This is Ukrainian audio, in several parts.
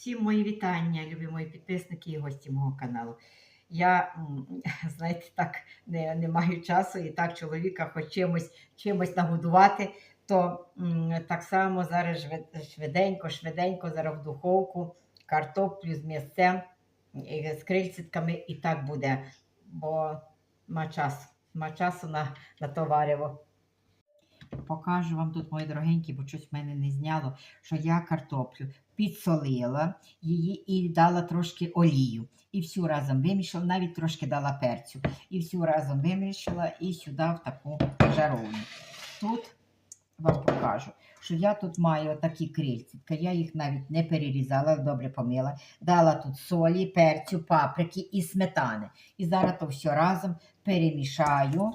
Всім мої вітання, любі мої підписники і гості мого каналу. Я, знаєте, так не, не маю часу і так чоловіка хоч чимось, чимось нагодувати, то так само зараз швиденько, швиденько зараз в духовку, картоплю з м'ясцем, з крильцитками і так буде, бо ма часу, ма часу на, на то варево. Покажу вам тут, мої дорогенькі, бо щось в мене не зняло, що я картоплю підсолила її і дала трошки олію. І всю разом вимішала, навіть трошки дала перцю. І всю разом вимішала і сюди в таку жаровню. Тут вам покажу, що я тут маю такі крильцятка. Я їх навіть не перерізала, добре помила. Дала тут солі, перцю, паприки і сметани. І зараз то все разом перемішаю.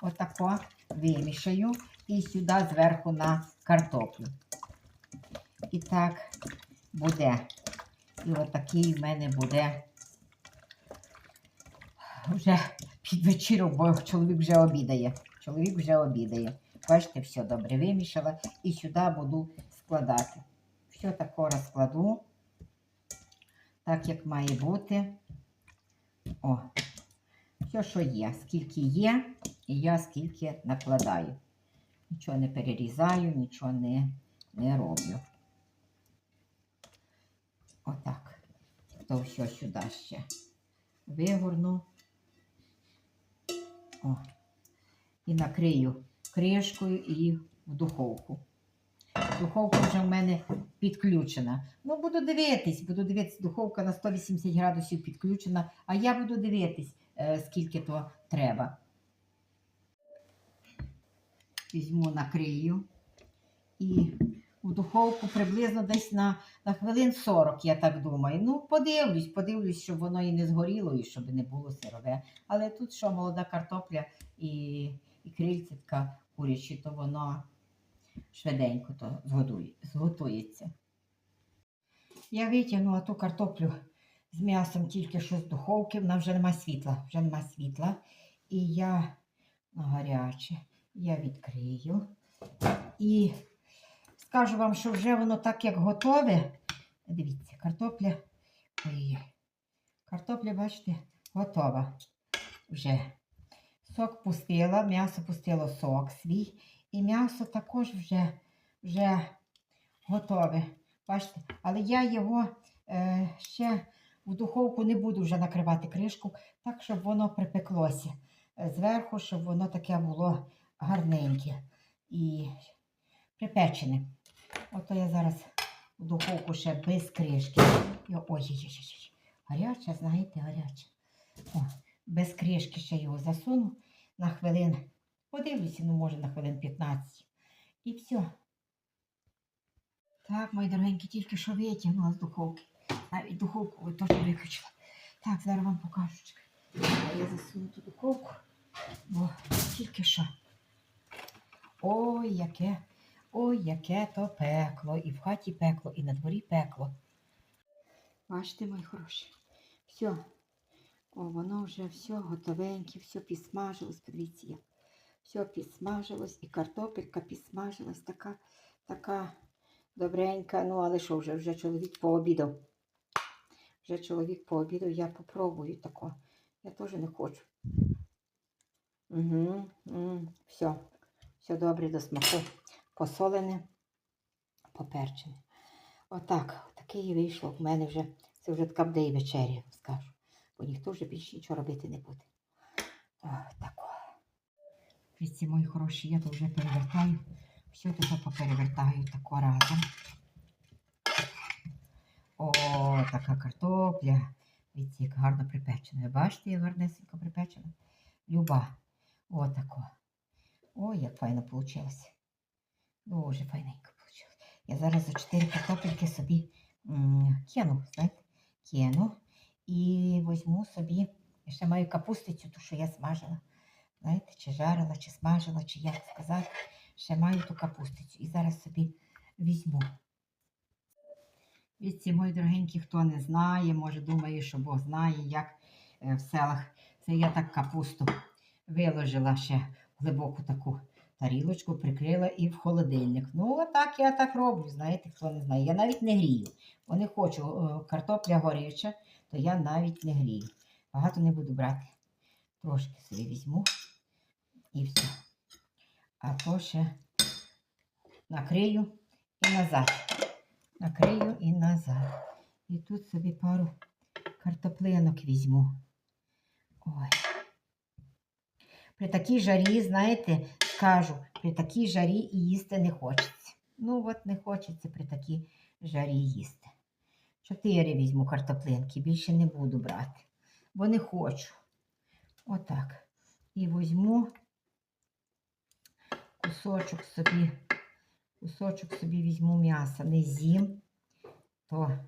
Отако вимішаю і сюди зверху на картоплю. І так буде. І отакий в мене буде вже під вечірок, бо чоловік вже обідає. Чоловік вже обідає. Бачите, все добре вимішала і сюди буду складати. Все тако розкладу, так як має бути. О, все, що є, скільки є, і я скільки накладаю. Нічого не перерізаю, нічого не, не роблю. Отак. То все сюди ще вигорну. О. І накрию кришкою і в духовку. Духовка вже в мене підключена. Ну, буду дивитись, буду дивитись, духовка на 180 градусів підключена, а я буду дивитись, е, скільки то треба. Візьму, накрию і в духовку приблизно десь на, на хвилин 40, я так думаю. Ну, подивлюсь, подивлюсь, щоб воно і не згоріло, і щоб не було сирове. Але тут що молода картопля і, і крильцятка курячі, то воно швиденько то зготується. Я витягнула ту картоплю з м'ясом тільки що з духовки, вона вже нема світла, вже нема світла. І я на гаряче я відкрию. І скажу вам, що вже воно так як готове. Дивіться, картопля. Ой, картопля, бачите, готова вже. Сок пустила, м'ясо пустило сок свій. І м'ясо також вже, вже готове. Бачите, але я його е, ще в духовку не буду вже накривати кришку, так, щоб воно припеклося е, зверху, щоб воно таке було гарненьке і припечене. Ото я зараз в духовку ще без кришки. Ой-ой-ой, гаряча, знаєте, гаряча. О, без кришки ще його засуну на хвилин. Подивлюся, ну може на хвилин 15. І все. Так, мої дорогенькі, тільки що витягнула з духовки. Навіть духовку теж виключила. Так, зараз вам покажу. Я засуну ту духовку, бо тільки що. Ой, яке, ой, яке то пекло. І в хаті пекло, і на дворі пекло. Бачите, мої хороші. Все. О, воно вже все готовеньке, все підсмажилось. Подивіться, як. Все підсмажилось, і картопелька підсмажилась, така, така добренька. Ну, але що вже, вже чоловік пообідав. Вже чоловік пообідав, я попробую тако. Я теж не хочу. Угу, угу, все. Все добре до смаку. Посолене, поперчене. Отак, таке і вийшло в мене вже. Це вже така буде і вечеря, скажу. Бо ніхто вже більше нічого робити не буде. О, тако. Вісці, мої хороші, я то вже перевертаю. Все тут поперевертаю тако разом. О, така картопля. Віці, як гарно припечена. Бачите, як гарнесенько припечена? Люба. О, тако. Ой, як файно вийшло. Дуже файненько вийшло. Я зараз за 4 картопельки собі кину, знаєте, кину. І візьму собі, я ще маю капустицю, ту, що я смажила. Знаєте, чи жарила, чи смажила, чи як сказати. Ще маю ту капустицю. І зараз собі візьму. Віці, мої дорогенькі, хто не знає, може думає, що Бог знає, як е, в селах. Це я так капусту виложила ще глибоку таку тарілочку прикрила і в холодильник. Ну, отак я так роблю, знаєте, хто не знає. Я навіть не грію. Бо не хочу е, картопля горяча, то я навіть не грію. Багато не буду брати. Трошки собі візьму і все. А то ще накрию і назад. Накрию і назад. І тут собі пару картоплинок візьму. Ой. При такій жарі, знаєте, скажу, при такій жарі і їсти не хочеться. Ну, от не хочеться при такій жарі їсти. Чотири візьму картоплинки, більше не буду брати, бо не хочу. Отак. І візьму кусочок собі, кусочок собі візьму м'яса. Не з'їм, то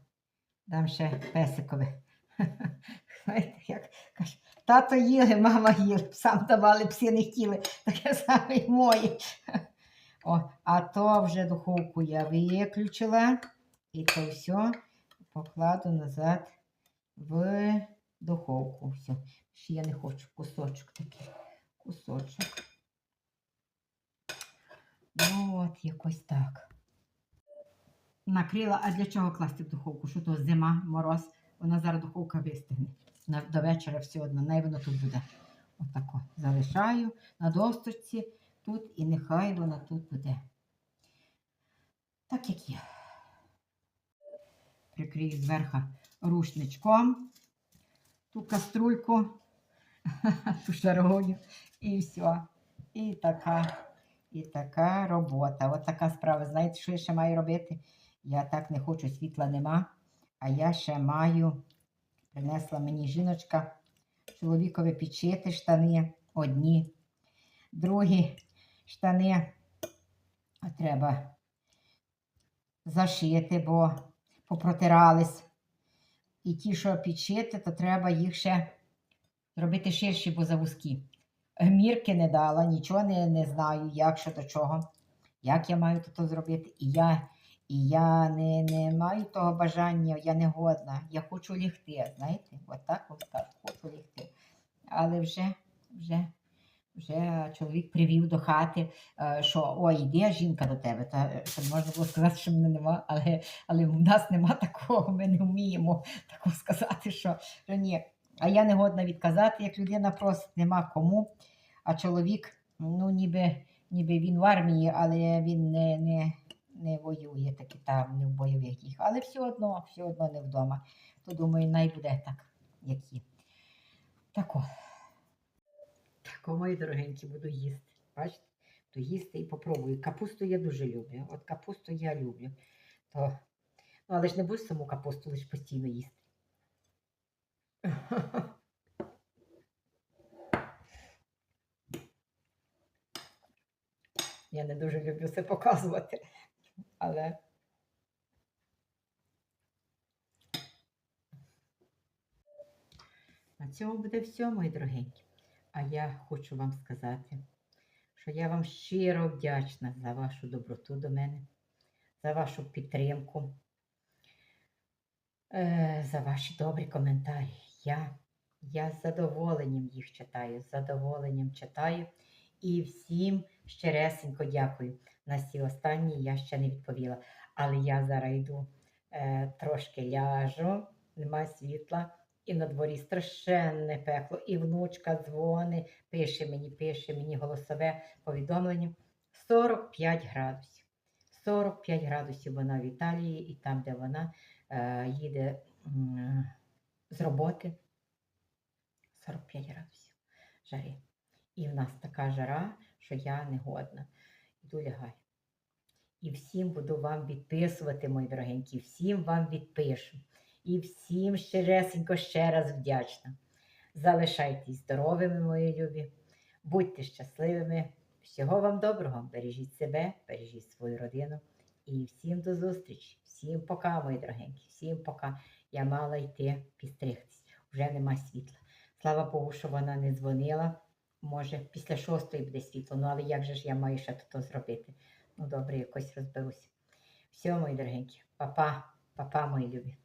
дам ще песикове. Знаєте, як каже, тато їли, мама їли, сам давали, пси не хотіли, таке саме моє. О, а то вже духовку я виключила, і то все покладу назад в духовку. Все. Ще я не хочу кусочок такий. Кусочок. Ну от, якось так. Накрила, а для чого класти в духовку? Що то зима, мороз, вона зараз духовка вистигне. До вечора все одно, най воно тут буде. Отако. Залишаю на досточці тут і нехай воно тут буде. Так як є. Прикрию зверху рушничком ту каструльку, ту шарогоню, і все. І така, і така робота. От така справа. Знаєте, що я ще маю робити? Я так не хочу, світла нема. А я ще маю, принесла мені жіночка, чоловікові підшити штани одні, другі штани треба зашити, бо попротирались. І ті, що підшити, то треба їх ще зробити ширші, бо завузькі. Мірки не дала, нічого не, не знаю, як що до чого, як я маю то зробити. І я, я не, не маю того бажання, я не годна. Я хочу лігти, знаєте, от так от так, хочу лігти. Але вже, вже, вже чоловік привів до хати, е, що ой, йде жінка до тебе. Та, щоб можна було сказати, що мене нема, але, але в нас нема такого, ми не вміємо такого сказати, що, що ні. А я не годна відказати, як людина просить, нема кому. А чоловік, ну ніби, ніби він в армії, але він не, не, не воює таки там, не в бойових діях. Але все одно, все одно не вдома. То думаю, най так, як є. Тако. Тако, мої дорогенькі, буду їсти. Бачите? Буду їсти і попробую. Капусту я дуже люблю. От капусту я люблю. То... Ну, але ж не будеш саму капусту лише постійно їсти. Я не дуже люблю це показувати, але на цьому буде все, мої дорогенькі. А я хочу вам сказати, що я вам щиро вдячна за вашу доброту до мене, за вашу підтримку, е, за ваші добрі коментарі. Я, я з задоволенням їх читаю, з задоволенням читаю. І всім щиресенько дякую. На всі останні я ще не відповіла. Але я зараз йду е, трошки ляжу, нема світла, і на дворі страшенне пекло. І внучка дзвони, пише мені, пише мені голосове повідомлення. 45 градусів. 45 градусів вона в Італії, і там, де вона е, їде м, з роботи. 45 градусів жарі. І в нас така жара, що я не годна. Йду лягаю. І всім буду вам відписувати, мої дорогенькі, всім вам відпишу. І всім щиресенько ще раз вдячна. Залишайтесь здоровими, мої любі, будьте щасливими. Всього вам доброго. Бережіть себе, бережіть свою родину. І всім до зустрічі. Всім пока, мої дорогенькі, всім пока. Я мала йти підстригтись. Вже нема світла. Слава Богу, що вона не дзвонила. Може, після шостої буде світло, ну але як же ж я маю ще то зробити? Ну, добре, якось розберуся. Все, мої дорогенькі, папа, папа, мої любі.